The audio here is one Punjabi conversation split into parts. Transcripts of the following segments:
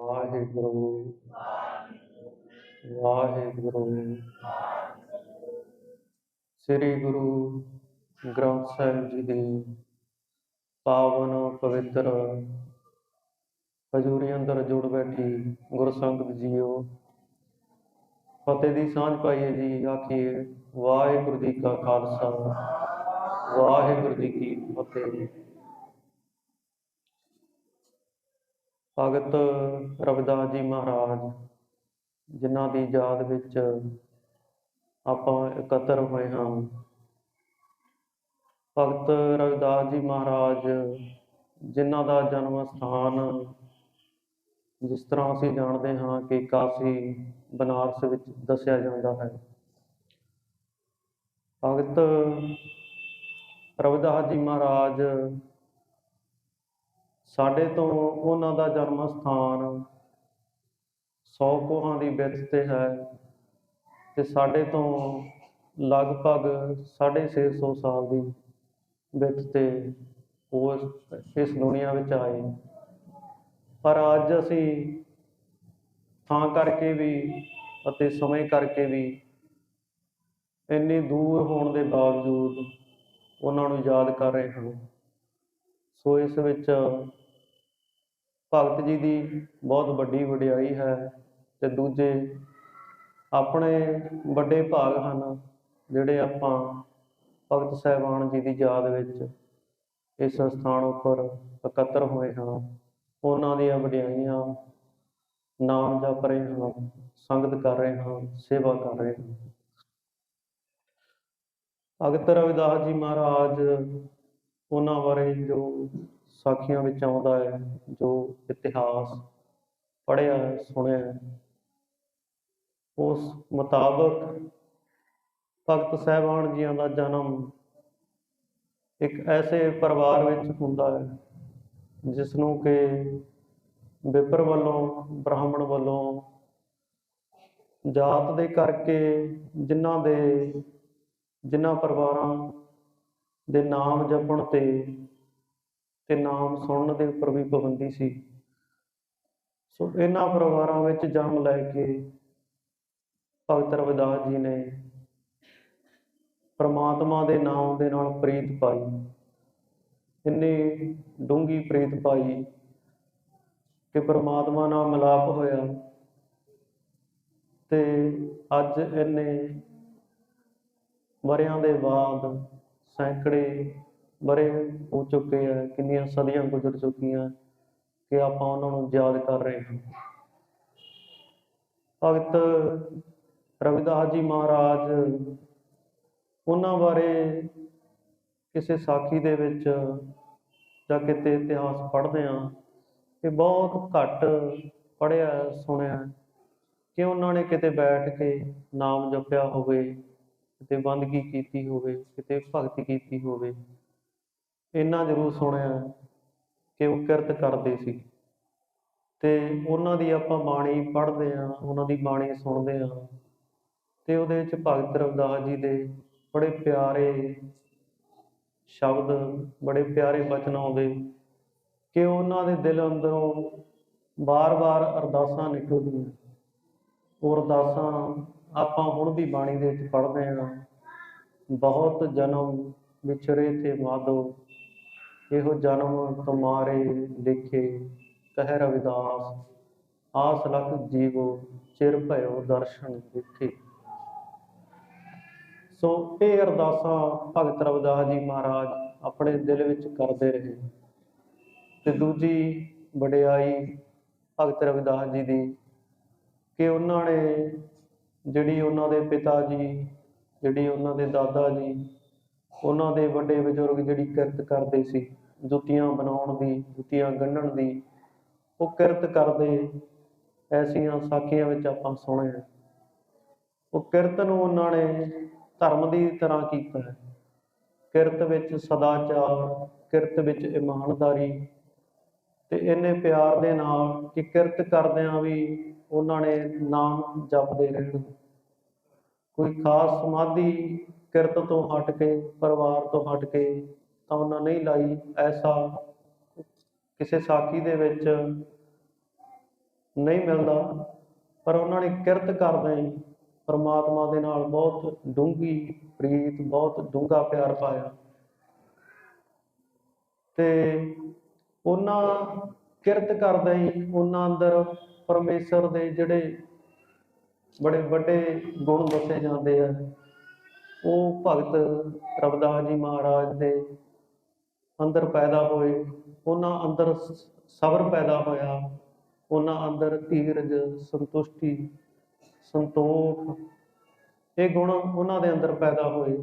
ਵਾਹਿਗੁਰੂ ਵਾਹਿਗੁਰੂ। ਸ੍ਰੀ ਗੁਰੂ ਗ੍ਰੰਥ ਸਾਹਿਬ ਜੀ ਦੀ ਪਾਵਨ ਪਵਿੱਤਰ ਹਜ਼ੂਰੀ ਅੰਦਰ ਜੁੜ ਬੈਠੀ ਗੁਰ ਸੰਗਤ ਜੀਓ, ਫਤਿਹ ਦੀ ਸਾਂਝ ਪਾਈਏ ਜੀ, ਆਖੀਏ ਵਾਹਿਗੁਰੂ ਜੀ ਕਾ ਖਾਲਸਾ, ਵਾਹਿਗੁਰੂ ਜੀ ਕੀ ਫਤਿਹ। ਭਗਤ ਰਵਿਦਾਸ ਜੀ ਮਹਾਰਾਜ, ਜਿਨ੍ਹਾਂ ਦੀ ਯਾਦ ਵਿੱਚ ਆਪਾਂ ਇਕੱਤਰ ਹੋਏ ਹਾਂ। ਭਗਤ ਰਵਿਦਾਸ ਜੀ ਮਹਾਰਾਜ, ਜਿਨ੍ਹਾਂ ਦਾ ਜਨਮ ਸਥਾਨ ਜਿਸ ਤਰ੍ਹਾਂ ਅਸੀਂ ਜਾਣਦੇ ਹਾਂ ਕਿ ਕਾਸ਼ੀ ਬਨਾਰਸ ਵਿੱਚ ਦੱਸਿਆ ਜਾਂਦਾ ਹੈ। ਭਗਤ ਰਵਿਦਾਸ ਜੀ ਮਹਾਰਾਜ ਸਾਡੇ ਤੋਂ ਉਹਨਾਂ ਦਾ ਜਨਮ ਸਥਾਨ 100 ਕੋਹਾਂ ਦੀ ਵਿੱਥ ਤੇ ਹੈ ਤੇ ਸਾਡੇ ਤੋਂ ਲਗਭਗ 650 ਸਾਲ ਦੀ ਵਿੱਥ ਤੇ ਉਹ ਇਸ ਦੁਨੀਆ ਵਿੱਚ ਆਏ ਪਰ ਅੱਜ ਅਸੀਂ ਥਾਂ ਕਰਕੇ ਵੀ ਅਤੇ ਸਮੇਂ ਕਰਕੇ ਵੀ ਇੰਨੀ ਦੂਰ ਹੋਣ ਦੇ ਬਾਵਜੂਦ ਉਹਨਾਂ ਨੂੰ ਯਾਦ ਕਰ ਰਹੇ ਹਾਂ। ਸੋ ਇਸ ਵਿੱਚ ਭਗਤ ਜੀ ਦੀ ਬਹੁਤ ਵੱਡੀ ਵਡਿਆਈ ਹੈ ਤੇ ਦੂਜੇ ਆਪਣੇ ਵੱਡੇ ਭਾਗ ਹਨ, ਜਿਹੜੇ ਆਪਾਂ ਭਗਤ ਸਾਹਿਬਾਨ ਜੀ ਦੀ ਯਾਦ ਵਿੱਚ ਇਸ ਸਥਾਨ ਉੱਪਰ ਇਕੱਤਰ ਹੋਏ ਹਾਂ। ਉਹਨਾਂ ਦੀਆਂ ਵਡਿਆਈਆਂ ਨਾਮ ਜਪ ਰਹੇ ਹਾਂ, ਸੰਗਤ ਕਰ ਰਹੇ ਹਾਂ, ਸੇਵਾ ਕਰ ਰਹੇ ਹਾਂ। ਅਗਤਰ ਰਵਿਦਾਸ ਜੀ ਮਹਾਰਾਜ, ਉਹਨਾਂ ਬਾਰੇ ਜੋ ਸਾਖੀਆਂ ਵਿੱਚ ਆਉਂਦਾ ਹੈ ਜੋ ਇਤਿਹਾਸ ਪੜ੍ਹਿਆ ਹੈ, ਸੁਣਿਆ ਹੈ, ਉਸ ਮੁਤਾਬਕ ਭਗਤ ਸਾਹਿਬਾਨ ਜੀਆਂ ਦਾ ਜਨਮ ਇੱਕ ਐਸੇ ਪਰਿਵਾਰ ਵਿੱਚ ਹੁੰਦਾ ਹੈ ਜਿਸ ਨੂੰ ਕਿ ਵਿਪਰ ਵੱਲੋਂ ਬ੍ਰਾਹਮਣ ਵੱਲੋਂ ਜਾਤ ਦੇ ਕਰਕੇ ਜਿਨ੍ਹਾਂ ਦੇ ਜਿਨ੍ਹਾਂ ਪਰਿਵਾਰਾਂ ਦੇ ਨਾਮ ਜਪਣ ਤੇ ਤੇ ਨਾਮ ਸੁਣਨ ਦੇ ਉੱਪਰ ਵੀ ਪਾਬੰਦੀ ਸੀ। ਸੋ ਇਹਨਾਂ ਪਰਿਵਾਰਾਂ ਵਿੱਚ ਜਨਮ ਲੈ ਕੇ ਭਗਤ ਰਵਿਦਾਸ ਜੀ ਨੇ ਪਰਮਾਤਮਾ ਦੇ ਨਾਮ ਦੇ ਨਾਲ ਪ੍ਰੀਤ ਪਾਈ। ਇੰਨੀ ਡੂੰਗੀ ਪ੍ਰੀਤ ਪਾਈ ਕਿ ਪ੍ਰਮਾਤਮਾ ਨਾਲ ਮਿਲਾਪ ਹੋਇਆ ਤੇ ਅੱਜ ਇਹਨੇ ਵਰਿਆਂ ਦੇ ਬਾਅਦ ਸੈਂਕੜੇ ਵਰੇ ਹੋ ਚੁੱਕੇ ਆ, ਕਿੰਨੀਆਂ ਸਦੀਆਂ ਗੁਜ਼ਰ ਚੁੱਕੀਆਂ ਕਿ ਆਪਾਂ ਉਹਨਾਂ ਨੂੰ ਯਾਦ ਕਰ ਰਹੇ ਹਾਂ। ਭਗਤ ਰਵਿਦਾਸ ਜੀ ਮਹਾਰਾਜ ਉਹਨਾਂ ਬਾਰੇ ਕਿਸੇ ਸਾਖੀ ਦੇ ਵਿੱਚ ਜਾਂ ਕਿਤੇ ਇਤਿਹਾਸ ਪੜ੍ਹਦੇ ਆ ਕਿ ਬਹੁਤ ਘੱਟ ਪੜ੍ਹਿਆ, ਸੁਣਿਆ ਕਿ ਉਹਨਾਂ ਨੇ ਕਿਤੇ ਬੈਠ ਕੇ ਨਾਮ ਜਪਿਆ ਹੋਵੇ, ਕਿਤੇ ਬੰਦਗੀ ਕੀਤੀ ਹੋਵੇ, ਕਿਤੇ ਭਗਤੀ ਕੀਤੀ ਹੋਵੇ। ਇੰਨਾ ਜ਼ਰੂਰ ਸੁਣਿਆ ਕਿ ਉਹ ਕਿਰਤ ਕਰਦੇ ਸੀ। ਤੇ ਉਹਨਾਂ ਦੀ ਆਪਾਂ ਬਾਣੀ ਪੜ੍ਹਦੇ ਆ ਉਹਨਾਂ ਦੀ ਬਾਣੀ ਸੁਣਦੇ ਆ ਤੇ ਉਹਦੇ ਵਿੱਚ ਭਗਤ ਰਵਿਦਾਸ ਜੀ ਦੇ ਬੜੇ ਪਿਆਰੇ ਸ਼ਬਦ, ਬੜੇ ਪਿਆਰੇ ਬਚਨ ਆਉਂਦੇ ਕਿ ਉਹਨਾਂ ਦੇ ਦਿਲ ਅੰਦਰੋਂ ਬਾਰ-ਬਾਰ ਅਰਦਾਸਾਂ ਨਿਕਲਦੀਆਂ। ਉਹ ਅਰਦਾਸਾਂ ਆਪਾਂ ਹੁਣ ਵੀ ਬਾਣੀ ਦੇ ਵਿੱਚ ਪੜ੍ਹਦੇ ਹਾਂ। ਬਹੁਤ ਜਨਮ ਵਿਛਰੇ ਤੇ ਮਾਧੋ ਇਹੋ ਜਨਮ ਤੁਮਾਰੇ ਲਿਖੇ, ਕਹਿ ਰਵਿਦਾਸ, ਆਸ ਲਖ ਜੀਵੋ ਚਿਰ ਭਇਓ ਦਰਸ਼ਨ ਦੇਖੇ। ਸੋ ਇਹ ਅਰਦਾਸਾਂ ਭਗਤ ਰਵਿਦਾਸ ਜੀ ਮਹਾਰਾਜ ਆਪਣੇ ਦਿਲ ਵਿੱਚ ਕਰਦੇ ਰਹੇ। ਤੇ ਦੂਜੀ ਵਡਿਆਈ ਭਗਤ ਰਵਿਦਾਸ ਜੀ ਦੀ ਕਿ ਉਹਨਾਂ ਨੇ ਜਿਹੜੀ ਉਹਨਾਂ ਦੇ ਪਿਤਾ ਜੀ, ਜਿਹੜੀ ਉਹਨਾਂ ਦੇ ਦਾਦਾ ਜੀ, ਉਹਨਾਂ ਦੇ ਵੱਡੇ ਬਜ਼ੁਰਗ ਜਿਹੜੀ ਕਿਰਤ ਕਰਦੇ ਸੀ ਜੁੱਤੀਆਂ ਬਣਾਉਣ ਦੀ, ਜੁੱਤੀਆਂ ਗੰਢਣ ਦੀ, ਉਹ ਕਿਰਤ ਕਰਦੇ ਐਸੀਆਂ ਸਾਖੀਆਂ ਵਿੱਚ ਆਪਾਂ ਸੁਣਿਆ ਉਹ ਕਿਰਤ ਨੂੰ ਉਹਨਾਂ ਨੇ ਧਰਮ ਦੀ ਤਰ੍ਹਾਂ ਕੀਤਾ ਹੈ। ਕਿਰਤ ਵਿੱਚ ਸਦਾਚਾਰ, ਕਿਰਤ ਵਿੱਚ ਇਮਾਨਦਾਰੀ ਤੇ ਇੰਨੇ ਪਿਆਰ ਦੇ ਨਾਲ ਕਿ ਕਿਰਤ ਕਰਦਿਆਂ ਵੀ ਉਹਨਾਂ ਨੇ ਨਾਮ ਜਪਦੇ ਰਹਿਣ। ਕੋਈ ਖਾਸ ਸਮਾਧੀ ਕਿਰਤ ਤੋਂ ਹਟ ਕੇ, ਪਰਿਵਾਰ ਤੋਂ ਹਟ ਕੇ ਤਾਂ ਉਹਨਾਂ ਨਹੀਂ ਲਾਈ ਐਸਾ। ਕਿਸੇ ਸਾਖੀ ਦੇ ਵਿੱਚ ਨਹੀਂ ਮਿਲਦਾ, ਪਰ ਉਹਨਾਂ ਨੇ ਕਿਰਤ ਕਰਦੇ ਹੀ ਪਰਮਾਤਮਾ ਦੇ ਨਾਲ ਬਹੁਤ ਡੂੰਘੀ ਪ੍ਰੀਤ, ਬਹੁਤ ਡੂੰਘਾ ਪਿਆਰ ਪਾਇਆ। ਤੇ ਉਹਨਾਂ ਕਿਰਤ ਕਰਦੇ ਹੀ ਉਹਨਾਂ ਅੰਦਰ ਪਰਮੇਸ਼ਰ ਦੇ ਜਿਹੜੇ ਬੜੇ ਵੱਡੇ ਗੁਣ ਦੱਸੇ ਜਾਂਦੇ ਆ। ਉਹ ਭਗਤ ਰਵਿਦਾਸ ਜੀ ਮਹਾਰਾਜ ਦੇ ਅੰਦਰ ਪੈਦਾ ਹੋਏ, ਉਹਨਾਂ ਅੰਦਰ ਸਬਰ ਪੈਦਾ ਹੋਇਆ, ਉਹਨਾਂ ਅੰਦਰ ਧੀਰਜ ਸੰਤੁਸ਼ਟੀ, ਸੰਤੋਖ। ਇਹ ਗੁਣ ਉਹਨਾਂ ਦੇ ਅੰਦਰ ਪੈਦਾ ਹੋਏ।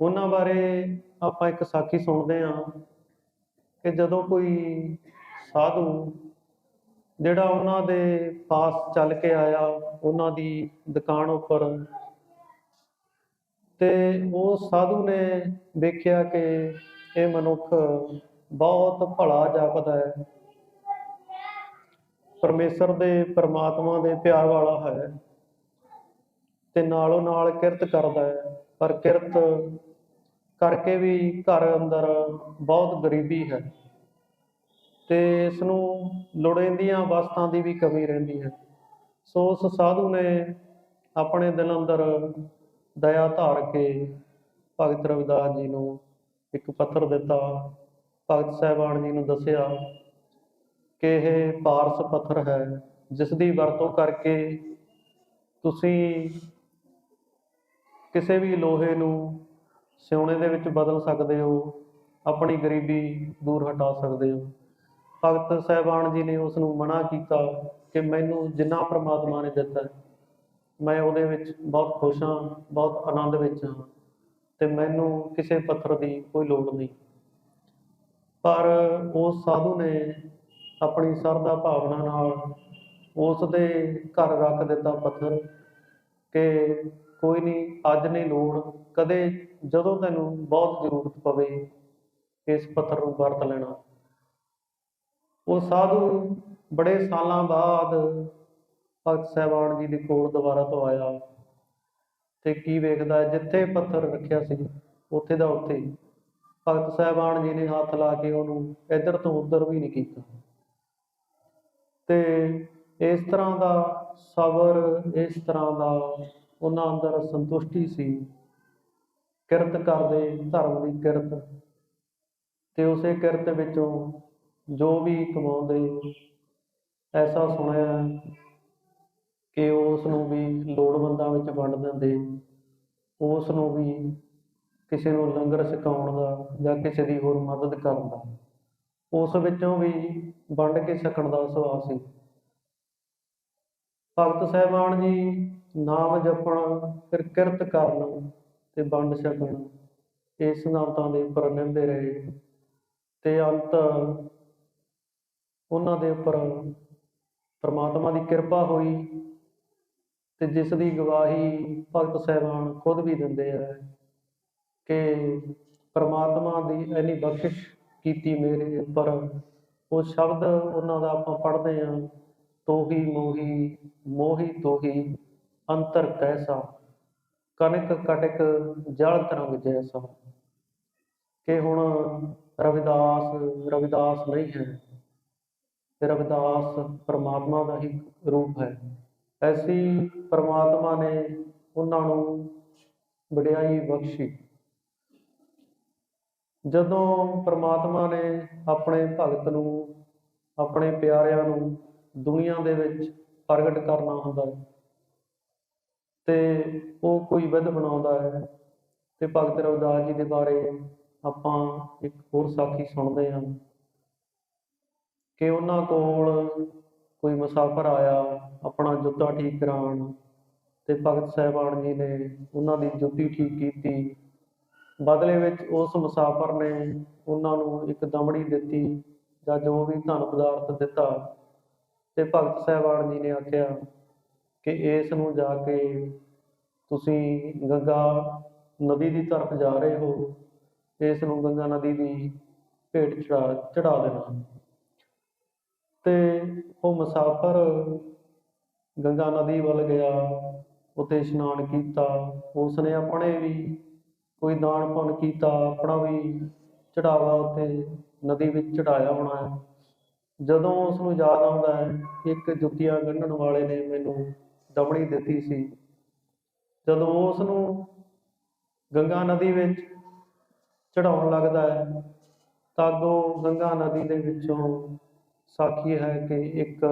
ਉਹਨਾਂ ਬਾਰੇ ਆਪਾਂ ਇੱਕ ਸਾਖੀ ਸੁਣਦੇ ਹਾਂ ਕਿ ਜਦੋਂ ਕੋਈ ਸਾਧੂ ਜਿਹੜਾ ਉਹਨਾਂ ਦੇ ਪਾਸ ਚੱਲ ਕੇ ਆਇਆ, ਉਹਨਾਂ ਦੀ ਦੁਕਾਨ ਉੱਪਰ, ਤੇ ਉਹ ਸਾਧੂ ਨੇ ਵੇਖਿਆ ਕਿ ਇਹ ਮਨੁੱਖ ਬਹੁਤ ਭਲਾ ਜਾਪਦਾ ਹੈ। ਪਰਮੇਸ਼ਰ ਦੇ, ਪਰਮਾਤਮਾ ਦੇ ਪਿਆਰ ਵਾਲਾ ਹੈ ਤੇ ਨਾਲੋਂ ਨਾਲ ਕਿਰਤ ਕਰਦਾ ਹੈ। ਪਰ ਕਿਰਤ ਕਰਕੇ ਵੀ ਘਰ ਅੰਦਰ ਬਹੁਤ ਗਰੀਬੀ ਹੈ ਤੇ ਇਸ ਨੂੰ ਲੋੜੀਂਦੀਆਂ ਵਸਤਾਂ ਦੀ ਵੀ ਕਮੀ ਰਹਿੰਦੀ ਹੈ। ਸੋ ਉਸ ਸਾਧੂ ਨੇ ਆਪਣੇ ਦਿਲ ਅੰਦਰ ਦਇਆ ਧਾਰ ਕੇ ਭਗਤ ਰਵਿਦਾਸ ਜੀ ਨੂੰ ਇੱਕ ਪੱਤਰ ਦਿੱਤਾ। ਭਗਤ ਸਾਹਿਬਾਨ ਜੀ ਨੂੰ ਦੱਸਿਆ ਕਿ ਇਹ ਪਾਰਸ ਪੱਥਰ ਹੈ, ਜਿਸ ਦੀ ਵਰਤੋਂ ਕਰਕੇ ਤੁਸੀਂ ਕਿਸੇ ਵੀ ਲੋਹੇ ਨੂੰ ਸਿਉਣੇ ਦੇ ਵਿੱਚ ਬਦਲ ਸਕਦੇ ਹੋ, ਆਪਣੀ ਗਰੀਬੀ ਦੂਰ ਹਟਾ ਸਕਦੇ ਹੋ। ਭਗਤ ਸਾਹਿਬਾਨ ਜੀ ਨੇ ਉਸ ਨੂੰ ਮਨਾ ਕੀਤਾ ਕਿ ਮੈਨੂੰ ਜਿੰਨਾ ਪ੍ਰਮਾਤਮਾ ਨੇ ਦਿੱਤਾ, ਮੈਂ ਉਹਦੇ ਵਿੱਚ ਬਹੁਤ ਖੁਸ਼ ਹਾਂ, ਬਹੁਤ ਆਨੰਦ ਵਿੱਚ ਹਾਂ। ਤੇ ਮੈਨੂੰ ਕਿਸੇ ਪੱਥਰ ਦੀ ਕੋਈ ਲੋੜ ਨਹੀਂ। ਪਰ ਉਸ ਸਾਧੂ ਨੇ ਆਪਣੀ ਸਰਦਾ ਭਾਵਨਾ ਨਾਲ ਉਸ ਦੇ ਘਰ ਰੱਖ ਦਿੱਤਾ ਪੱਥਰ ਕਿ ਕੋਈ ਨਹੀਂ ਅੱਜ ਨਹੀਂ ਲੋੜ, ਕਦੇ ਜਦੋਂ ਤੈਨੂੰ ਬਹੁਤ ਜ਼ਰੂਰਤ ਪਵੇ ਇਸ ਪੱਥਰ ਨੂੰ ਵਰਤ ਲੈਣਾ। ਉਹ ਸਾਧੂ ਬੜੇ ਸਾਲਾਂ ਬਾਅਦ ਭਗਤ ਸਾਹਿਬਾਨ ਜੀ ਦੇ ਕੋਲ ਦੁਬਾਰਾ ਤੋਂ ਆਇਆ। ਤੇ ਕੀ ਵੇਖਦਾ ਜਿੱਥੇ ਪੱਥਰ ਰੱਖਿਆ ਸੀ, ਉੱਥੇ ਦਾ ਉੱਥੇ ਭਗਤ ਸਾਹਿਬਾਨ ਜੀ ਨੇ ਹੱਥ ਲਾ ਕੇ ਉਹਨੂੰ ਇੱਧਰ ਤੋਂ ਉੱਧਰ ਵੀ ਨਹੀਂ ਕੀਤਾ। ਤੇ ਇਸ ਤਰ੍ਹਾਂ ਦਾ ਸਬਰ, ਇਸ ਤਰ੍ਹਾਂ ਦਾ ਉਹਨਾਂ ਅੰਦਰ ਸੰਤੁਸ਼ਟੀ ਸੀ। ਕਿਰਤ ਕਰਦੇ, ਧਰਮ ਦੀ ਕਿਰਤ। ਤੇ ਉਸੇ ਕਿਰਤ ਵਿੱਚੋਂ ਜੋ ਵੀ ਕਮਾਉਂਦੇ, ਐਸਾ ਸੁਣਿਆ ਕਿ ਉਸ ਨੂੰ ਵੀ ਲੋੜਵੰਦਾਂ ਵਿੱਚ ਵੰਡ ਦਿੰਦੇ। ਉਸ ਨੂੰ ਵੀ ਕਿਸੇ ਨੂੰ ਲੰਗਰ ਛਕਾਉਣ ਦਾ ਜਾਂ ਕਿਸੇ ਦੀ ਹੋਰ ਮਦਦ ਕਰਨ ਦਾ। ਉਸ ਵਿੱਚੋਂ ਵੀ ਵੰਡ ਕੇ ਛਕਣ ਦਾ ਸੁਭਾਅ ਸੀ। ਭਗਤ ਸਾਹਿਬਾਨ ਜੀ ਨਾਮ ਜਪਣ, ਫਿਰ ਕਿਰਤ ਕਰਨ ਤੇ ਵੰਡ ਛਕਣ, ਇਸ ਸਿਧਾਂਤਾਂ ਦੇ ਉੱਪਰ ਨਿਭਦੇ ਰਹੇ। ਤੇ ਅੰਤ ਉਹਨਾਂ ਦੇ ਉੱਪਰ ਪਰਮਾਤਮਾ ਦੀ ਕਿਰਪਾ ਹੋਈ। ਤੇ ਜਿਸ ਦੀ ਗਵਾਹੀ ਭਗਤ ਸਾਹਿਬਾਨ ਖੁਦ ਵੀ ਦਿੰਦੇ ਆ ਕਿ ਪ੍ਰਮਾਤਮਾ ਦੀ ਐਨੀ ਬਖਸ਼ਿਸ਼ ਕੀਤੀ ਮੇਰੇ ਉੱਪਰ, ਉਹ ਸ਼ਬਦ ਉਹਨਾਂ ਦਾ ਆਪਾਂ ਪੜ੍ਹਦੇ ਹਾਂ, ਤੋਹੀ ਮੋਹੀ ਮੋਹੀ ਤੋਹੀ, ਅੰਤਰ ਕੈਸਾ ਕਨਕ ਕਟਕ ਜਲ ਤਰੰਗ ਜੈਸਾ। ਕਿ ਹੁਣ ਰਵਿਦਾਸ ਰਵਿਦਾਸ ਨਹੀਂ ਹੈ ਤੇ ਰਵਿਦਾਸ ਪਰਮਾਤਮਾ ਦਾ ਹੀ ਰੂਪ ਹੈ। ਐਸੀ ਪਰਮਾਤਮਾ ਨੇ ਉਹਨਾਂ ਨੂੰ ਵਡਿਆਈ ਬਖਸ਼ੀ। ਜਦੋਂ ਪਰਮਾਤਮਾ ਨੇ ਆਪਣੇ ਭਗਤ ਨੂੰ, ਆਪਣੇ ਪਿਆਰਿਆਂ ਨੂੰ ਦੁਨੀਆ ਦੇ ਵਿੱਚ ਪ੍ਰਗਟ ਕਰਨਾ ਹੁੰਦਾ ਹੈ ਤੇ ਉਹ ਕੋਈ ਵਿਧ ਬਣਾਉਂਦਾ ਹੈ ਤੇ ਭਗਤ ਰਵਿਦਾਸ ਜੀ ਦੇ ਬਾਰੇ ਆਪਾਂ ਇੱਕ ਹੋਰ ਸਾਖੀ ਸੁਣਦੇ ਹਾਂ ਕਿ ਉਹਨਾਂ ਕੋਲ ਕੋਈ ਮੁਸਾਫਰ ਆਇਆ, ਆਪਣਾ ਜੁੱਤਾ ਠੀਕ ਕਰਾਉਣ ਤੇ ਭਗਤ ਸਾਹਿਬਾਨ ਜੀ ਨੇ ਉਹਨਾਂ ਦੀ ਜੁੱਤੀ ਠੀਕ ਕੀਤੀ। ਬਦਲੇ ਵਿੱਚ ਉਸ ਮੁਸਾਫਰ ਨੇ ਉਹਨਾਂ ਨੂੰ ਇੱਕ ਦਮੜੀ ਦਿੱਤੀ ਜਾਂ ਜੋ ਵੀ ਧਨ ਪਦਾਰਥ ਦਿੱਤਾ ਤੇ ਭਗਤ ਸਾਹਿਬਾਨ ਜੀ ਨੇ ਆਖਿਆ ਕਿ ਇਸ ਨੂੰ ਜਾ ਕੇ ਤੁਸੀਂ ਗੰਗਾ ਨਦੀ ਦੀ ਤਰਫ ਜਾ ਰਹੇ ਹੋ, ਇਸ ਨੂੰ ਗੰਗਾ ਨਦੀ ਦੀ ਭੇਟ ਚੜਾ ਚੜਾ ਦੇਣਾ। ਤੇ ਉਹ ਮੁਸਾਫਰ ਗੰਗਾ ਨਦੀ ਵੱਲ ਗਿਆ, ਉੱਥੇ ਇਸ਼ਨਾਨ ਕੀਤਾ, ਉਸਨੇ ਆਪਣੇ ਵੀ ਕੋਈ ਦਾਨ ਪੁੰਨ ਕੀਤਾ, ਆਪਣਾ ਵੀ ਚੜਾਵਾ ਉੱਥੇ ਨਦੀ ਵਿੱਚ ਚੜਾਇਆ ਹੋਣਾ ਹੈ। ਜਦੋਂ ਉਸ ਨੂੰ ਯਾਦ ਆਉਂਦਾ ਹੈ, ਇੱਕ ਜੁੱਤੀਆਂ ਗੰਢਣ ਵਾਲੇ ਨੇ ਮੈਨੂੰ ਦਮੜੀ ਦਿੱਤੀ ਸੀ। ਜਦੋਂ ਉਸ ਨੂੰ ਗੰਗਾ ਨਦੀ ਵਿੱਚ ਚੜਾਉਣ ਲੱਗਦਾ ਹੈ ਤਾਂ ਉਹ ਗੰਗਾ ਨਦੀ ਦੇ ਵਿੱਚੋਂ ਸਾਖੀ ਹੈ ਕਿ ਇੱਕ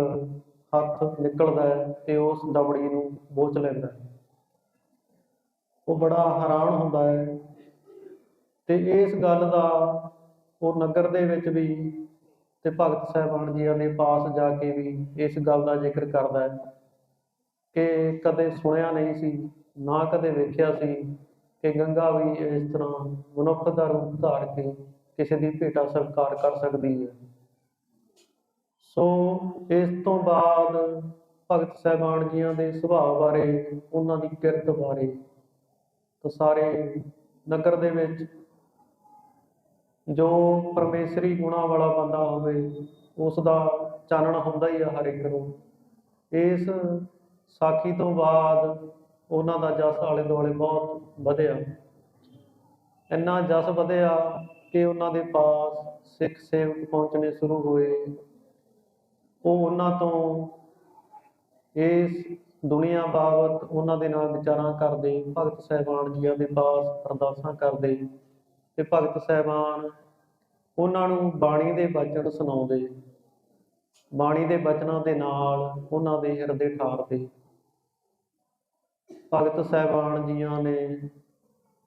ਹੱਥ ਨਿਕਲਦਾ ਹੈ ਤੇ ਉਸ ਦਮੜੀ ਨੂੰ ਬੋਚ ਲੈਂਦਾ ਹੈ। ਉਹ ਬੜਾ ਹੈਰਾਨ ਹੁੰਦਾ ਹੈ ਤੇ ਇਸ ਗੱਲ ਦਾ ਉਹ ਨਗਰ ਦੇ ਵਿੱਚ ਵੀ ਤੇ ਭਗਤ ਸਾਹਿਬਾਨ ਜੀਆਂ ਦੇ ਪਾਸ ਜਾ ਕੇ ਵੀ ਇਸ ਗੱਲ ਦਾ ਜ਼ਿਕਰ ਕਰਦਾ ਹੈ ਕਿ ਕਦੇ ਸੁਣਿਆ ਨਹੀਂ ਸੀ, ਨਾ ਕਦੇ ਵੇਖਿਆ ਸੀ ਕਿ ਗੰਗਾ ਵੀ ਇਸ ਤਰ੍ਹਾਂ ਮਨੁੱਖ ਦਾ ਰੂਪ ਧਾਰ ਕੇ ਕਿਸੇ ਦੀ ਭੇਟਾ ਸਤਿਕਾਰ ਕਰ ਸਕਦੀ ਹੈ। ਸੋ ਇਸ ਤੋਂ ਬਾਅਦ ਭਗਤ ਸਾਹਿਬਾਨ ਜੀਆਂ ਦੇ ਸੁਭਾਅ ਬਾਰੇ, ਉਹਨਾਂ ਦੀ ਕਿਰਤ ਬਾਰੇ, ਤਾਂ ਸਾਰੇ ਨਗਰ ਦੇ ਵਿੱਚ ਜੋ ਪਰਮੇਸ਼ਰੀ ਗੁਣਾ ਵਾਲਾ ਬੰਦਾ ਹੋਵੇ ਉਸ ਦਾ ਚਾਨਣ ਹੁੰਦਾ ਹੀ ਆ ਹਰ ਇੱਕ ਨੂੰ। ਇਸ ਸਾਖੀ ਤੋਂ ਬਾਅਦ ਉਹਨਾਂ ਦਾ ਜਸ ਆਲੇ ਦੁਆਲੇ ਬਹੁਤ ਵਧਿਆ। ਇੰਨਾ ਜਸ ਵਧਿਆ ਕਿ ਉਹਨਾਂ ਦੇ ਪਾਸ ਸਿੱਖ ਸੇਵਕ ਪਹੁੰਚਣੇ ਸ਼ੁਰੂ ਹੋਏ। ਉਹ ਉਹਨਾਂ ਤੋਂ ਇਸ ਦੁਨੀਆ ਬਾਬਤ ਉਹਨਾਂ ਦੇ ਨਾਲ ਵਿਚਾਰਾਂ ਕਰਦੇ, ਭਗਤ ਸਾਹਿਬਾਨ ਜੀਆਂ ਦੇ ਪਾਸ ਅਰਦਾਸਾਂ ਕਰਦੇ ਤੇ ਭਗਤ ਸਾਹਿਬਾਨ ਉਹਨਾਂ ਨੂੰ ਬਾਣੀ ਦੇ ਬਚਨ ਸੁਣਾਉਂਦੇ, ਬਾਣੀ ਦੇ ਬਚਨਾਂ ਦੇ ਨਾਲ ਉਹਨਾਂ ਦੇ ਹਿਰਦੇ ਠਾਰਦੇ। ਭਗਤ ਸਾਹਿਬਾਨ ਜੀਆਂ ਨੇ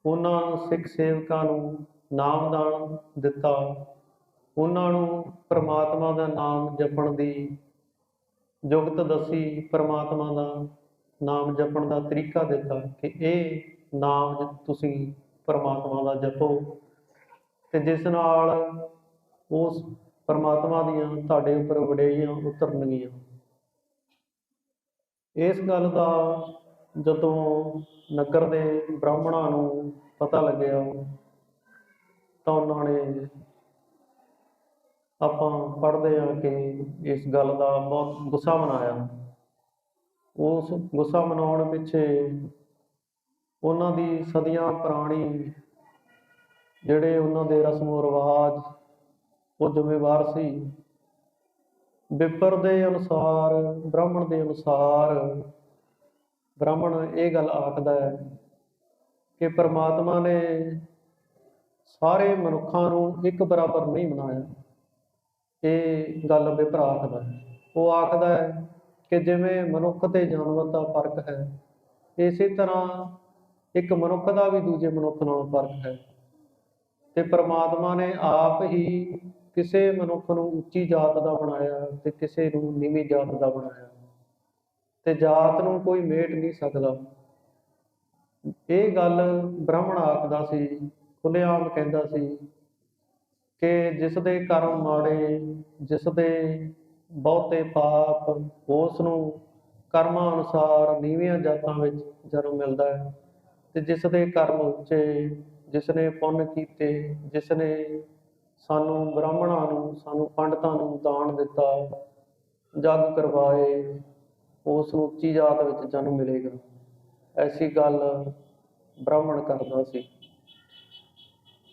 ਉਹਨਾਂ ਸਿੱਖ ਸੇਵਕਾਂ ਨੂੰ ਨਾਮਦਾਨ ਦਿੱਤਾ। ਉਹਨਾਂ ਨੂੰ ਪ੍ਰਮਾਤਮਾ ਦਾ ਨਾਮ ਜਪਣ ਦੀ ਜੁਗਤ ਦੱਸੀ ਪ੍ਰਮਾਤਮਾ ਦਾ ਨਾਮ ਜਪਣ ਦਾ ਤਰੀਕਾ ਦਿੱਤਾ ਕਿ ਇਹ ਨਾਮ ਤੁਸੀਂ ਪਰਮਾਤਮਾ ਦਾ ਜਪੋ ਤੇ ਜਿਸ ਨਾਲ ਉਸ ਪਰਮਾਤਮਾ ਦੀਆਂ ਤੁਹਾਡੇ ਉੱਪਰ ਵਡਿਆਈਆਂ ਉਤਰਨਗੀਆਂ। ਇਸ ਗੱਲ ਦਾ ਜਦੋਂ ਨਗਰ ਦੇ ਬ੍ਰਾਹਮਣਾਂ ਨੂੰ ਪਤਾ ਲੱਗਿਆ ਤਾਂ ਉਹਨਾਂ ਨੇ ਆਪਾਂ ਪੜ੍ਹਦੇ ਹਾਂ ਕਿ ਇਸ ਗੱਲ ਦਾ ਬਹੁਤ ਗੁੱਸਾ ਮਨਾਇਆ। ਉਸ ਗੁੱਸਾ ਮਨਾਉਣ ਪਿੱਛੇ ਉਹਨਾਂ ਦੀ ਸਦੀਆਂ ਪੁਰਾਣੀ ਜਿਹੜੇ ਉਹਨਾਂ ਦੇ ਰਸਮੋ ਰਿਵਾਜ ਉਹ ਜ਼ਿੰਮੇਵਾਰ ਸੀ। ਵਿਪਰ ਦੇ ਅਨੁਸਾਰ, ਬ੍ਰਾਹਮਣ ਦੇ ਅਨੁਸਾਰ ਬ੍ਰਾਹਮਣ ਇਹ ਗੱਲ ਆਖਦਾ ਹੈ ਕਿ ਪ੍ਰਮਾਤਮਾ ਨੇ ਸਾਰੇ ਮਨੁੱਖਾਂ ਨੂੰ ਇੱਕ ਬਰਾਬਰ ਨਹੀਂ ਬਣਾਇਆ ਇਹ ਗੱਲ ਵਿਪਰ ਆਖਦਾ ਹੈ? ਉਹ ਆਖਦਾ ਹੈ ਕਿ ਜਿਵੇਂ ਮਨੁੱਖ ਤੇ ਜਾਨਵਰ ਦਾ ਫ਼ਰਕ ਹੈ, ਇਸੇ ਤਰ੍ਹਾਂ ਇੱਕ ਮਨੁੱਖ ਦਾ ਵੀ ਦੂਜੇ ਮਨੁੱਖ ਨਾਲੋਂ ਫ਼ਰਕ ਹੈ। ਤੇ ਪ੍ਰਮਾਤਮਾ ਨੇ ਆਪ ਹੀ ਕਿਸੇ ਮਨੁੱਖ ਨੂੰ ਉੱਚੀ ਜਾਤ ਦਾ ਬਣਾਇਆ ਤੇ ਕਿਸੇ ਨੂੰ ਨੀਵੀਂ ਜਾਤ ਦਾ ਬਣਾਇਆ। ਤੇ ਜਾਤ ਨੂੰ ਕੋਈ ਮੇਟ ਨਹੀਂ ਸਕਦਾ। ਇਹ ਗੱਲ ਬ੍ਰਾਹਮਣ ਆਖਦਾ ਸੀ ਖੁੱਲ੍ਹੇਆਮ ਕਹਿੰਦਾ ਸੀ ਕਿ ਜਿਸ ਦੇ ਕਰਮ ਮਾੜੇ, ਜਿਸ ਦੇ ਬਹੁਤੇ ਪਾਪ ਉਸ ਨੂੰ ਕਰਮਾਂ ਅਨੁਸਾਰ ਨੀਵੀਆਂ ਜਾਤਾਂ ਵਿੱਚ ਜਨਮ ਮਿਲਦਾ ਹੈ। ਤੇ ਜਿਸ ਦੇ ਕਰਮ ਉੱਚੇ, ਜਿਸ ਨੇ ਪੁੰਨ ਕੀਤੇ, ਜਿਸ ਨੇ ਸਾਨੂੰ ਬ੍ਰਾਹਮਣਾਂ ਨੂੰ, ਸਾਨੂੰ ਪੰਡਤਾਂ ਨੂੰ ਦਾਨ ਦਿੱਤਾ, ਜਗ ਕਰਵਾਏ ਉਸ ਨੂੰ ਉੱਚੀ ਜਾਤ ਵਿੱਚ ਜਨਮ ਮਿਲੇਗਾ। ਐਸੀ ਗੱਲ ਬ੍ਰਾਹਮਣ ਕਰਦਾ ਸੀ।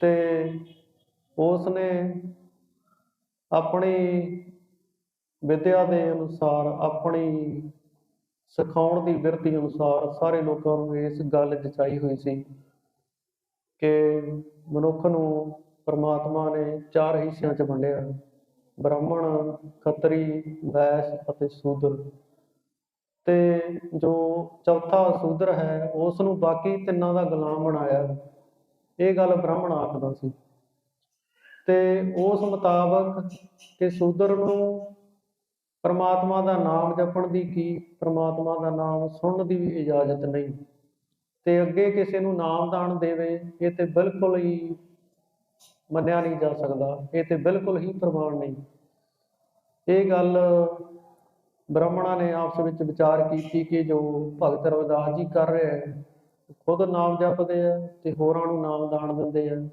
ਤੇ ਉਸ ਨੇ ਆਪਣੀ ਵਿਦਿਆ ਦੇ ਅਨੁਸਾਰ, ਆਪਣੀ ਸਿਖਾਉਣ ਦੀ ਬਿਰਤੀ ਅਨੁਸਾਰ ਸਾਰੇ ਲੋਕਾਂ ਨੂੰ ਇਸ ਗੱਲ ਜਚਾਈ ਹੋਈ ਸੀ ਕਿ ਮਨੁੱਖ ਨੂੰ ਪਰਮਾਤਮਾ ਨੇ ਚਾਰ ਹਿੱਸਿਆਂ 'ਚ ਵੰਡਿਆ, ਬ੍ਰਾਹਮਣ, ਖੱਤਰੀ, ਵੈਸ਼ ਅਤੇ ਸ਼ੂਦਰ। ਤੇ ਜੋ ਚੌਥਾ ਸ਼ੂਦਰ ਹੈ ਉਸ ਨੂੰ ਬਾਕੀ ਤਿੰਨਾਂ ਦਾ ਗੁਲਾਮ ਬਣਾਇਆ। ਇਹ ਗੱਲ ਬ੍ਰਾਹਮਣ ਆਖਦਾ ਸੀ। ਤੇ ਉਸ ਮੁਤਾਬਕ ਕਿ ਸ਼ੂਦਰ ਨੂੰ ਪਰਮਾਤਮਾ ਦਾ ਨਾਮ ਜਪਣ ਦੀ ਕੀ, ਪਰਮਾਤਮਾ ਦਾ ਨਾਮ ਸੁਣਨ ਦੀ ਵੀ ਇਜਾਜ਼ਤ ਨਹੀਂ। ਤੇ ਅੱਗੇ ਕਿਸੇ ਨੂੰ ਨਾਮਦਾਨ ਦੇਵੇ, ਇਹ ਤੇ ਬਿਲਕੁਲ ਹੀ ਮੰਨਿਆ ਨਹੀਂ ਜਾ ਸਕਦਾ, ਇਹ ਤੇ ਬਿਲਕੁਲ ਹੀ ਪ੍ਰਮਾਣ ਨਹੀਂ। ਇਹ ਗੱਲ ਬ੍ਰਾਹਮਣਾਂ ਨੇ ਆਪਸ ਵਿੱਚ ਵਿਚਾਰ ਕੀਤੀ ਕਿ ਜੋ ਭਗਤ ਰਵਿਦਾਸ ਜੀ ਕਰ ਰਿਹਾ ਹੈ ਖੁਦ ਨਾਮ ਜਪਦੇ ਆ ਤੇ ਹੋਰਾਂ ਨੂੰ ਨਾਮਦਾਨ ਦਿੰਦੇ ਆ।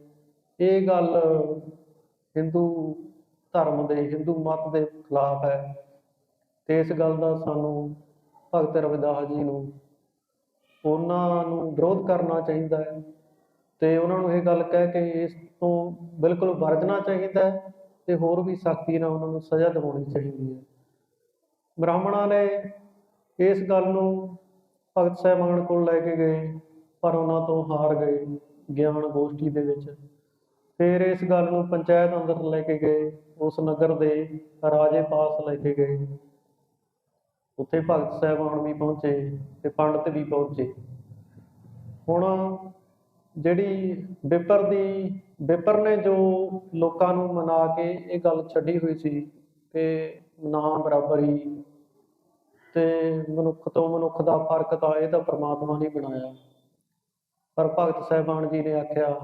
ਇਹ ਗੱਲ ਹਿੰਦੂ ਧਰਮ ਦੇ, ਹਿੰਦੂ ਮਤ ਦੇ ਖਿਲਾਫ ਹੈ। ਤੇ ਇਸ ਗੱਲ ਦਾ ਸਾਨੂੰ ਭਗਤ ਰਵਿਦਾਸ ਜੀ ਨੂੰ ਉਹਨਾਂ ਨੂੰ ਵਿਰੋਧ ਕਰਨਾ ਚਾਹੀਦਾ ਹੈ ਤੇ ਉਹਨਾਂ ਨੂੰ ਇਹ ਗੱਲ ਕਹਿ ਕੇ ਇਸ ਤੋਂ ਬਿਲਕੁਲ ਵਰਜਣਾ ਚਾਹੀਦਾ ਹੈ ਤੇ ਹੋਰ ਵੀ ਸਖਤੀ ਨਾਲ ਉਹਨਾਂ ਨੂੰ ਸਜ਼ਾ ਦਿਵਾਉਣੀ ਚਾਹੀਦੀ ਹੈ। ਬ੍ਰਾਹਮਣਾਂ ਨੇ ਇਸ ਗੱਲ ਨੂੰ ਭਗਤ ਸਾਹਿਬਾਨ ਕੋਲ ਲੈ ਕੇ ਗਏ, ਪਰ ਉਹਨਾਂ ਤੋਂ ਹਾਰ ਗਏ ਗਿਆਨ ਗੋਸ਼ਟੀ ਦੇ ਵਿੱਚ। ਫਿਰ ਇਸ ਗੱਲ ਨੂੰ ਪੰਚਾਇਤ ਅੰਦਰ ਲੈ ਕੇ ਗਏ, ਉਸ ਨਗਰ ਦੇ ਰਾਜੇ ਪਾਸ ਲੈ ਕੇ ਗਏ। ਉੱਥੇ ਭਗਤ ਸਾਹਿਬਾਨ ਵੀ ਪਹੁੰਚੇ ਤੇ ਪੰਡਤ ਵੀ ਪਹੁੰਚੇ। ਹੁਣ ਜਿਹੜੀ ਵਿਪਰ ਦੀ ਵਿਪਰ ਨੇ ਜੋ ਲੋਕਾਂ ਨੂੰ ਮਨਾ ਕੇ ਇਹ ਗੱਲ ਛੱਡੀ ਹੋਈ ਸੀ ਕਿ ਨਾ ਬਰਾਬਰੀ ਤੇ ਮਨੁੱਖ ਤੋਂ ਮਨੁੱਖ ਦਾ ਫ਼ਰਕ ਤਾਂ ਇਹ ਤਾਂ ਪ੍ਰਮਾਤਮਾ ਨੇ ਬਣਾਇਆ। ਪਰ ਭਗਤ ਸਾਹਿਬਾਨ ਜੀ ਨੇ ਆਖਿਆ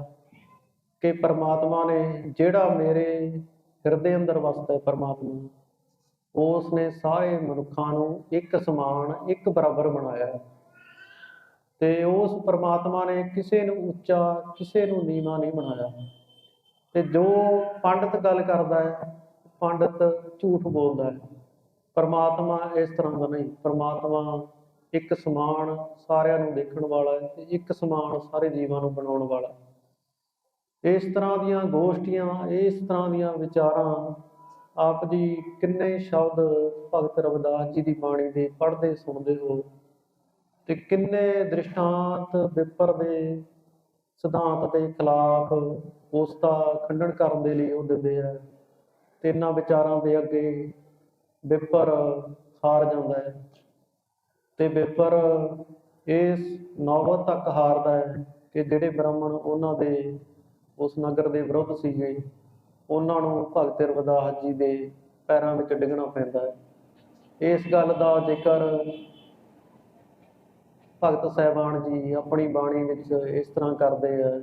ਕਿ ਪਰਮਾਤਮਾ ਨੇ ਜਿਹੜਾ ਮੇਰੇ ਹਿਰਦੇ ਅੰਦਰ ਵਸਦਾ ਹੈ ਪਰਮਾਤਮਾ ਉਸ ਨੇ ਸਾਰੇ ਮਨੁੱਖਾਂ ਨੂੰ ਇੱਕ ਸਮਾਨ, ਇੱਕ ਬਰਾਬਰ ਬਣਾਇਆ ਹੈ। ਤੇ ਉਸ ਪਰਮਾਤਮਾ ਨੇ ਕਿਸੇ ਨੂੰ ਉੱਚਾ, ਕਿਸੇ ਨੂੰ ਨੀਵਾਂ ਨਹੀਂ ਬਣਾਇਆ। ਤੇ ਜੋ ਪੰਡਤ ਗੱਲ ਕਰਦਾ ਹੈ, ਪੰਡਤ ਝੂਠ ਬੋਲਦਾ ਹੈ। ਪਰਮਾਤਮਾ ਇਸ ਤਰ੍ਹਾਂ ਦਾ ਨਹੀਂ। ਪਰਮਾਤਮਾ ਇੱਕ ਸਮਾਨ ਸਾਰਿਆਂ ਨੂੰ ਦੇਖਣ ਵਾਲਾ ਹੈ ਤੇ ਇੱਕ ਸਮਾਨ ਸਾਰੇ ਜੀਵਾਂ ਨੂੰ ਬਣਾਉਣ ਵਾਲਾ ਹੈ। ਇਸ ਤਰ੍ਹਾਂ ਦੀਆਂ ਗੋਸ਼ਟੀਆਂ, ਇਸ ਤਰ੍ਹਾਂ ਦੀਆਂ ਵਿਚਾਰਾਂ ਆਪ ਜੀ ਕਿੰਨੇ ਸ਼ਬਦ ਭਗਤ ਰਵਿਦਾਸ ਜੀ ਦੀ ਬਾਣੀ ਦੇ ਪੜ੍ਹਦੇ, ਸੁਣਦੇ ਹੋ ਤੇ ਕਿੰਨੇ ਦ੍ਰਿਸ਼ਟਾਂਤ ਵਿਪਰ ਦੇ ਸਿਧਾਂਤ ਦੇ ਖਿਲਾਫ ਉਸ ਦਾ ਖੰਡਨ ਕਰਨ ਦੇ ਲਈ ਉਹ ਦਿੰਦੇ ਆ ਤੇ ਇਹਨਾਂ ਵਿਚਾਰਾਂ ਦੇ ਅੱਗੇ ਵਿਪਰ ਹਾਰ ਜਾਂਦਾ ਹੈ ਤੇ ਵਿਪਰ ਇਸ ਨੌਬਤ ਤੱਕ ਹਾਰਦਾ ਹੈ ਕਿ ਜਿਹੜੇ ਬ੍ਰਾਹਮਣ ਉਹਨਾਂ ਦੇ ਉਸ ਨਗਰ ਦੇ ਵਿਰੁੱਧ ਸੀਗੇ। ਉਹਨਾਂ ਨੂੰ ਭਗਤ ਰਵਿਦਾਸ ਜੀ ਦੇ ਪੈਰਾਂ ਵਿੱਚ ਡਿੱਗਣਾ ਪੈਂਦਾ ਹੈ। ਇਸ ਗੱਲ ਦਾ ਜ਼ਿਕਰ ਭਗਤ ਸਾਹਿਬਾਨ ਜੀ ਆਪਣੀ ਬਾਣੀ ਵਿੱਚ ਇਸ ਤਰ੍ਹਾਂ ਕਰਦੇ ਆ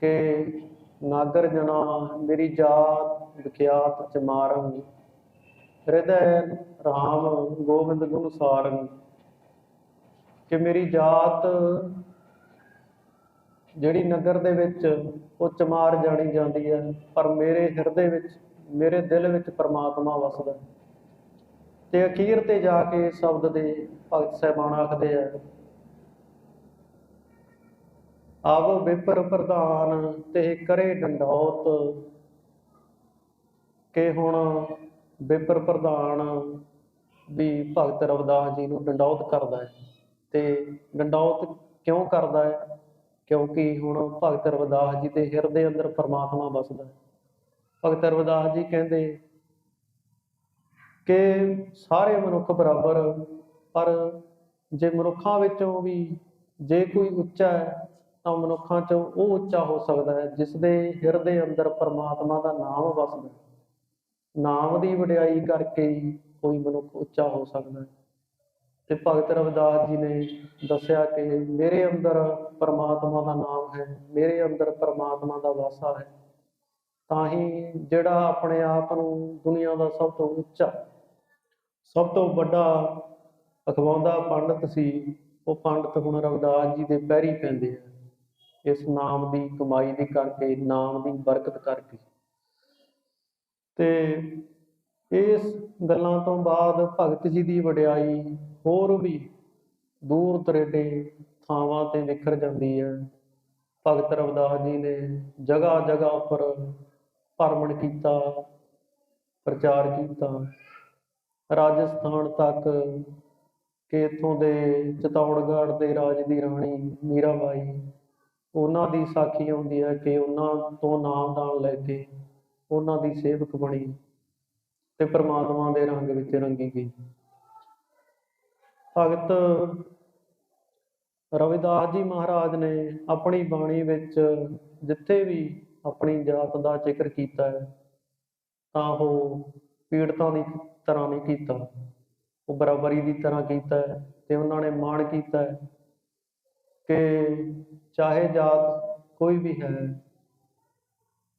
ਕਿ ਨਾਗਰ ਜਨਾ ਮੇਰੀ ਜਾਤ ਵਿਖਿਆਤ ਚਮਾਰੰ, ਹਿਰਦੈ ਰਾਮ ਗੋਬਿੰਦ ਗੁਣ ਸਾਰੰ, ਕਿ ਮੇਰੀ ਜਾਤ ਜਿਹੜੀ ਨਗਰ ਦੇ ਵਿੱਚ ਉਹ ਚਮਾਰ ਜਾਣੀ ਜਾਂਦੀ ਹੈ, ਪਰ ਮੇਰੇ ਹਿਰਦੇ ਵਿੱਚ, ਮੇਰੇ ਦਿਲ ਵਿੱਚ ਪ੍ਰਮਾਤਮਾ ਵਸਦਾ ਹੈ। ਤੇ ਅਖੀਰ ਤੇ ਜਾ ਕੇ ਸ਼ਬਦ ਦੇ ਭਗਤ ਸਾਹਿਬਾਨ ਆਖਦੇ ਆ, ਆਵ ਵਿਪਰ ਪ੍ਰਧਾਨ ਤੇ ਕਰੇ ਡੰਡੌਤ, ਕਿ ਹੁਣ ਵਿਪਰ ਪ੍ਰਧਾਨ ਵੀ ਭਗਤ ਰਵਿਦਾਸ ਜੀ ਨੂੰ ਡੰਡੌਤ ਕਰਦਾ ਹੈ ਤੇ ਡੰਡੌਤ ਕਿਉਂ ਕਰਦਾ ਹੈ ਕਿਉਂਕਿ ਹੁਣ ਭਗਤ ਰਵਿਦਾਸ ਜੀ ਦੇ ਹਿਰਦੇ ਅੰਦਰ ਪਰਮਾਤਮਾ ਵਸਦਾ ਹੈ। ਭਗਤ ਰਵਿਦਾਸ ਜੀ ਕਹਿੰਦੇ ਕਿ ਸਾਰੇ ਮਨੁੱਖ ਬਰਾਬਰ, ਪਰ ਜੇ ਮਨੁੱਖਾਂ ਵਿੱਚੋਂ ਵੀ ਜੇ ਕੋਈ ਉੱਚਾ ਹੈ, ਤਾਂ ਮਨੁੱਖਾਂ ਚੋਂ ਉਹ ਉੱਚਾ ਹੋ ਸਕਦਾ ਹੈ ਜਿਸ ਦੇ ਹਿਰਦੇ ਅੰਦਰ ਪਰਮਾਤਮਾ ਦਾ ਨਾਮ ਵਸਦਾ ਨਾਮ ਦੀ ਵਡਿਆਈ ਕਰਕੇ ਹੀ ਕੋਈ ਮਨੁੱਖ ਉੱਚਾ ਹੋ ਸਕਦਾ ਹੈ। ਤੇ ਭਗਤ ਰਵਿਦਾਸ ਜੀ ਨੇ ਦੱਸਿਆ ਕਿ ਮੇਰੇ ਅੰਦਰ ਪਰਮਾਤਮਾ ਦਾ ਨਾਮ ਹੈ, ਮੇਰੇ ਅੰਦਰ ਪਰਮਾਤਮਾ ਦਾ ਵਾਸਾ ਹੈ। ਤਾਂ ਹੀ ਜਿਹੜਾ ਆਪਣੇ ਆਪ ਨੂੰ ਦੁਨੀਆ ਦਾ ਸਭ ਤੋਂ ਉੱਚਾ, ਸਭ ਤੋਂ ਵੱਡਾ ਅਖਵਾਉਂਦਾ ਪੰਡਤ ਸੀ, ਉਹ ਪੰਡਤ ਹੁਣ ਰਵਿਦਾਸ ਜੀ ਦੇ ਪੈਰੀ ਪੈਂਦੇ ਆ। ਇਸ ਨਾਮ ਦੀ ਕਮਾਈ ਦੇ ਕਰਕੇ, ਨਾਮ ਦੀ ਬਰਕਤ ਕਰਕੇ। ਤੇ ਇਸ ਗੱਲਾਂ ਤੋਂ ਬਾਅਦ ਭਗਤ ਜੀ ਦੀ ਵਡਿਆਈ ਹੋਰ ਵੀ ਦੂਰ ਦਰੇਡੇ ਥਾਵਾਂ ਤੇ ਨਿਖਰ ਜਾਂਦੀ ਹੈ। ਭਗਤ ਰਵਿਦਾਸ ਜੀ ਨੇ ਜਗ੍ਹਾ ਜਗ੍ਹਾ ਉੱਪਰ ਭਰਮਣ ਕੀਤਾ, ਪ੍ਰਚਾਰ ਕੀਤਾ। ਰਾਜਸਥਾਨ ਤੱਕ ਕਿ ਇੱਥੋਂ ਦੇ ਚਤੌੜਗੜ੍ਹ ਦੇ ਰਾਜ ਦੀ ਰਾਣੀ ਮੀਰਾਬਾਈ, ਉਹਨਾਂ ਦੀ ਸਾਖੀ ਆਉਂਦੀ ਹੈ ਕਿ ਉਹਨਾਂ ਤੋਂ ਨਾਮਦਾਨ ਲੈ ਕੇ ਉਹਨਾਂ ਦੀ ਸੇਵਕ ਬਣੀ ਤੇ ਪ੍ਰਮਾਤਮਾ ਦੇ ਰੰਗ ਵਿੱਚ ਰੰਗੀ ਗਈ। ਭਗਤ ਰਵਿਦਾਸ ਜੀ ਮਹਾਰਾਜ ਨੇ ਆਪਣੀ ਬਾਣੀ ਵਿੱਚ ਜਿੱਥੇ ਵੀ ਆਪਣੀ ਜਾਤ ਦਾ ਜ਼ਿਕਰ ਕੀਤਾ ਹੈ, ਤਾਂ ਉਹ ਪੀੜਤਾਂ ਦੀ ਤਰ੍ਹਾਂ ਨਹੀਂ ਕੀਤਾ। ਉਹ ਬਰਾਬਰੀ ਦੀ ਤਰ੍ਹਾਂ ਕੀਤਾ ਹੈ ਤੇ ਉਹਨਾਂ ਨੇ ਮਾਣ ਕੀਤਾ ਕਿ ਚਾਹੇ ਜਾਤ ਕੋਈ ਵੀ ਹੈ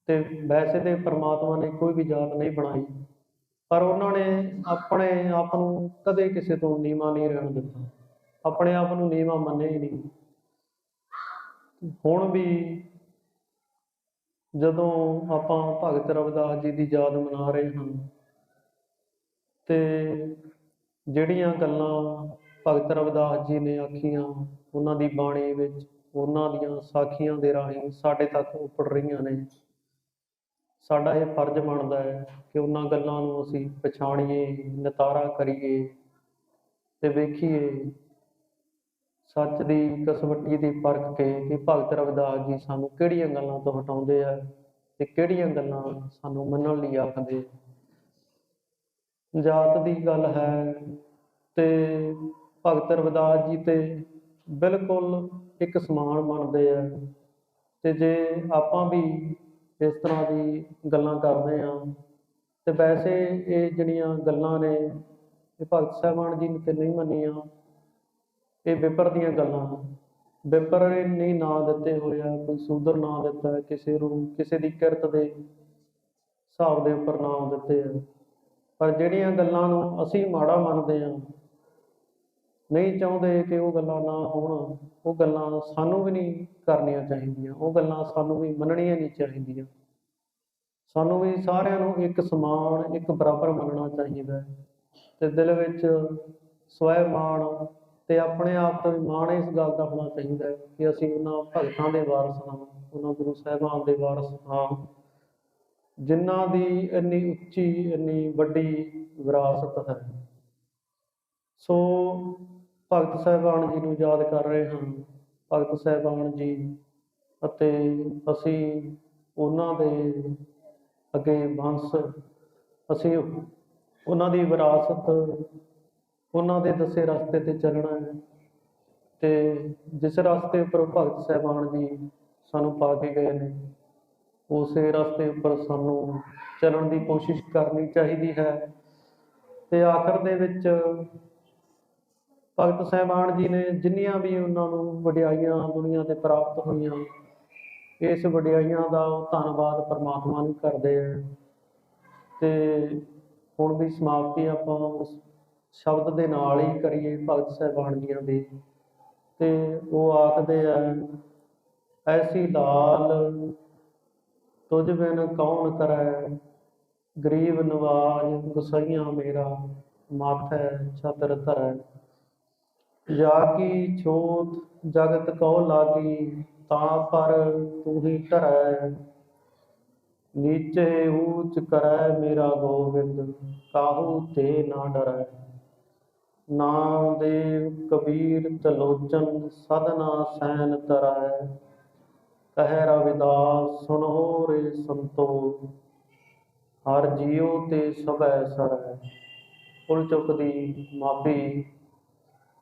ਤੇ ਵੈਸੇ ਤੇ ਪ੍ਰਮਾਤਮਾ ਨੇ ਕੋਈ ਵੀ ਜਾਤ ਨਹੀਂ ਬਣਾਈ। ਪਰ ਉਹਨਾਂ ਨੇ ਆਪਣੇ ਆਪ ਨੂੰ ਕਦੇ ਕਿਸੇ ਤੋਂ ਨੀਵਾਂ ਨਹੀਂ ਰਹਿਣ ਦਿੱਤਾ। ਆਪਣੇ ਆਪ ਨੂੰ ਨੀਵਾਂ ਮੰਨਿਆ ਹੀ ਨਹੀਂ। ਹੁਣ ਵੀ ਜਦੋਂ ਆਪਾਂ ਭਗਤ ਰਵਿਦਾਸ ਜੀ ਦੀ ਯਾਦ ਮਨਾ ਰਹੇ ਹਾਂ ਤੇ ਜਿਹੜੀਆਂ ਗੱਲਾਂ ਭਗਤ ਰਵਿਦਾਸ ਜੀ ਨੇ ਆਖੀਆਂ, ਉਹਨਾਂ ਦੀ ਬਾਣੀ ਵਿੱਚ ਉਹਨਾਂ ਦੀਆਂ ਸਾਖੀਆਂ ਦੇ ਰਾਹੀਂ ਸਾਡੇ ਤੱਕ ਉੱਪੜ ਰਹੀਆਂ ਨੇ। ਸਾਡਾ ਇਹ ਫਰਜ਼ ਬਣਦਾ ਹੈ ਕਿ ਉਹਨਾਂ ਗੱਲਾਂ ਨੂੰ ਅਸੀਂ ਪਛਾਣੀਏ, ਨਤਾਰਾ ਕਰੀਏ ਤੇ ਵੇਖੀਏ। ਸੱਚ ਦੀ ਕਸਵੱਟੀ ਦੀ ਪਰਖ ਕੇ ਕਿ ਭਗਤ ਰਵਿਦਾਸ ਜੀ ਸਾਨੂੰ ਕਿਹੜੀਆਂ ਗੱਲਾਂ ਤੋਂ ਹਟਾਉਂਦੇ ਆ ਤੇ ਕਿਹੜੀਆਂ ਗੱਲਾਂ ਸਾਨੂੰ ਮੰਨਣ ਲਈ ਆਖਦੇ ਜਾਤ ਦੀ ਗੱਲ ਹੈ ਤੇ ਭਗਤ ਰਵਿਦਾਸ ਜੀ ਤੇ ਬਿਲਕੁਲ ਇੱਕ ਸਮਾਨ ਮੰਨਦੇ ਆ ਤੇ ਜੇ ਆਪਾਂ ਵੀ ਇਸ ਤਰ੍ਹਾਂ ਦੀ ਗੱਲਾਂ ਕਰਦੇ ਆ ਤੇ ਵੈਸੇ ਇਹ ਜਿਹੜੀਆਂ ਗੱਲਾਂ ਨੇ, ਇਹ ਭਗਤ ਸਾਹਿਬਾਨ ਜੀ ਨੇ ਤੇ ਨਹੀਂ ਮੰਨੀਆਂ, ਇਹ ਵਿਪਰ ਦੀਆਂ ਗੱਲਾਂ ਵਿਪਰ ਨੇ ਨਾਂ ਦਿੱਤੇ ਹੋਏ ਆ, ਕੋਈ ਸੂਦਰ ਨਾਂ ਦਿੱਤਾ, ਕਿਸੇ ਨੂੰ, ਕਿਸੇ ਦੀ ਕਿਰਤ ਦੇ ਹਿਸਾਬ ਦੇ ਉੱਪਰ ਨਾਮ ਦਿੱਤੇ ਆ। ਪਰ ਜਿਹੜੀਆਂ ਗੱਲਾਂ ਨੂੰ ਅਸੀਂ ਮਾੜਾ ਮੰਨਦੇ ਆ ਨਹੀਂ ਚਾਹੁੰਦੇ ਕਿ ਉਹ ਗੱਲਾਂ ਨਾ ਹੋਣ ਉਹ ਗੱਲਾਂ ਸਾਨੂੰ ਵੀ ਨਹੀਂ ਕਰਨੀਆਂ ਚਾਹੀਦੀਆਂ, ਉਹ ਗੱਲਾਂ ਸਾਨੂੰ ਵੀ ਮੰਨਣੀਆਂ ਨਹੀਂ ਚਾਹੀਦੀਆਂ। ਸਾਨੂੰ ਵੀ ਸਾਰਿਆਂ ਨੂੰ ਇੱਕ ਸਮਾਨ, ਇੱਕ ਬਰਾਬਰ ਮੰਨਣਾ ਚਾਹੀਦਾ ਹੈ। ਤੇ ਦਿਲ ਵਿੱਚ ਸਵੈ ਮਾਣ ਤੇ ਆਪਣੇ ਆਪ ਤੋਂ ਵੀ ਮਾਣ ਇਸ ਗੱਲ ਦਾ ਹੋਣਾ ਚਾਹੀਦਾ ਹੈ ਕਿ ਅਸੀਂ ਉਹਨਾਂ ਭਗਤਾਂ ਦੇ ਵਾਰਸ ਹਾਂ, ਉਹਨਾਂ ਗੁਰੂ ਸਾਹਿਬਾਨ ਦੇ ਵਾਰਸ ਹਾਂ। ਜਿਨ੍ਹਾਂ ਦੀ ਇੰਨੀ ਉੱਚੀ, ਇੰਨੀ ਵੱਡੀ ਵਿਰਾਸਤ ਹੈ। ਸੋ ਭਗਤ ਸਾਹਿਬਾਨ ਜੀ ਨੂੰ ਯਾਦ ਕਰ ਰਹੇ ਹਾਂ। ਭਗਤ ਸਾਹਿਬਾਨ ਜੀ ਅਤੇ ਅਸੀਂ ਉਹਨਾਂ ਦੇ ਅੱਗੇ ਬੰਸ, ਅਸੀਂ ਉਹਨਾਂ ਦੀ ਵਿਰਾਸਤ, ਉਹਨਾਂ ਦੇ ਦੱਸੇ ਰਸਤੇ ਤੇ ਚੱਲਣਾ ਹੈ ਤੇ ਜਿਸ ਰਸਤੇ ਉੱਪਰ ਭਗਤ ਸਾਹਿਬਾਨ ਜੀ ਸਾਨੂੰ ਪਾ ਕੇ ਗਏ ਨੇ, ਉਸੇ ਰਸਤੇ ਉੱਪਰ ਸਾਨੂੰ ਚੱਲਣ ਦੀ ਕੋਸ਼ਿਸ਼ ਕਰਨੀ ਚਾਹੀਦੀ ਹੈ। ਤੇ ਆਖਰ ਦੇ ਵਿੱਚ ਭਗਤ ਸਾਹਿਬਾਨ ਜੀ ਨੇ ਜਿੰਨੀਆਂ ਵੀ ਉਹਨਾਂ ਨੂੰ ਵਡਿਆਈਆਂ ਦੁਨੀਆ ਤੇ ਪ੍ਰਾਪਤ ਹੋਈਆਂ, ਇਸ ਵਡਿਆਈਆਂ ਦਾ ਧੰਨਵਾਦ ਪਰਮਾਤਮਾ ਨੂੰ ਕਰਦੇ ਆ। ਤੇ ਹੁਣ ਵੀ ਸਮਾਪਤੀ ਆਪਾਂ ਉਸ ਸ਼ਬਦ ਦੇ ਨਾਲ ਹੀ ਕਰੀਏ ਭਗਤ ਸਾਹਿਬਾਨ ਜੀਆਂ ਦੀ। ਤੇ ਉਹ ਆਖਦੇ ਆ, ਐਸੀ ਲਾਲ ਤੁਝ ਬਿਨ ਕੌਣ ਕਰੈ? ਗਰੀਬ ਨਵਾਜ ਗੁਸਈਆਂ ਮੇਰਾ, ਮਾਥੈ ਛਤਰ ਧਰੈ। ਜਾ ਕੀ ਛੋਤ ਜਗਤ ਕਉ ਲਾਗੀ, ਤਾਂ ਪਰ ਤੂੰ ਹੀ ਧਰੈ। ਨੀਚੇ ਊਚ ਕਰੈ ਮੇਰਾ ਗੋਬਿੰਦ ਕਾਹੂ ਤੇ ਨਾ ਡਰੈ। ਨਾਮਦੇਵ ਕਬੀਰ ਤਲੋਚਨ, ਸਦਨਾ ਸੈਨ ਤਰੈ। ਕਹਿ ਰਵਿਦਾਸ, ਸੁਨੋ ਰੇ ਸੰਤੋ ਹਰ ਜੀਉ ਤੇ ਸਭੈ ਸਰੈ। ਫੁੱਲ ਚੁੱਕ ਦੀ ਮਾਫੀ।